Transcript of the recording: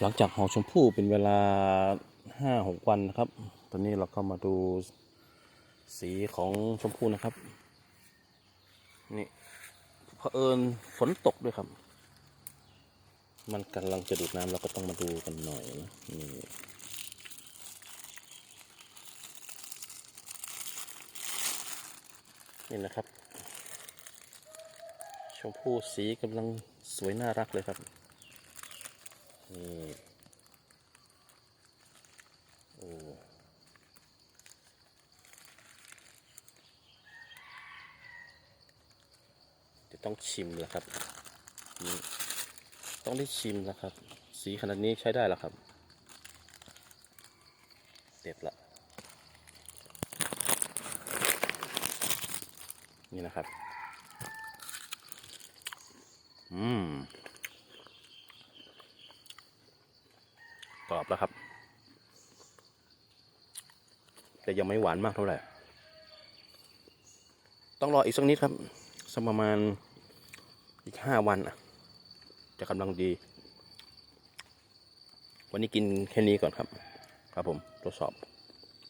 หลังจากห่อชมพู่เป็นเวลาห้าหกวันนะครับ ตอนนี้เราก็มาดูสีของชมพู่นะครับ นี่เผอิญฝนตกด้วยครับ มันกำลังจะดูดน้ำเราก็ต้องมาดูกันหน่อยนะนี่นี่นะครับ ชมพู่สีกำลังสวยน่ารักเลยครับ นี่โอ้จะต้องชิมแล้วครับนี่ต้องได้ชิมแล้วครับ สีขนาดนี้ใช้ได้แล้วครับเด็ดละนี่นะครับ อืม กรอบแล้วครับ แต่ยังไม่หวานมากเท่าไหร่ ต้องรออีกสักนิดครับสักประมาณอีกห้าวันจะกำลังดี วันนี้กินแค่นี้ก่อนครับ ครับผมทดสอบ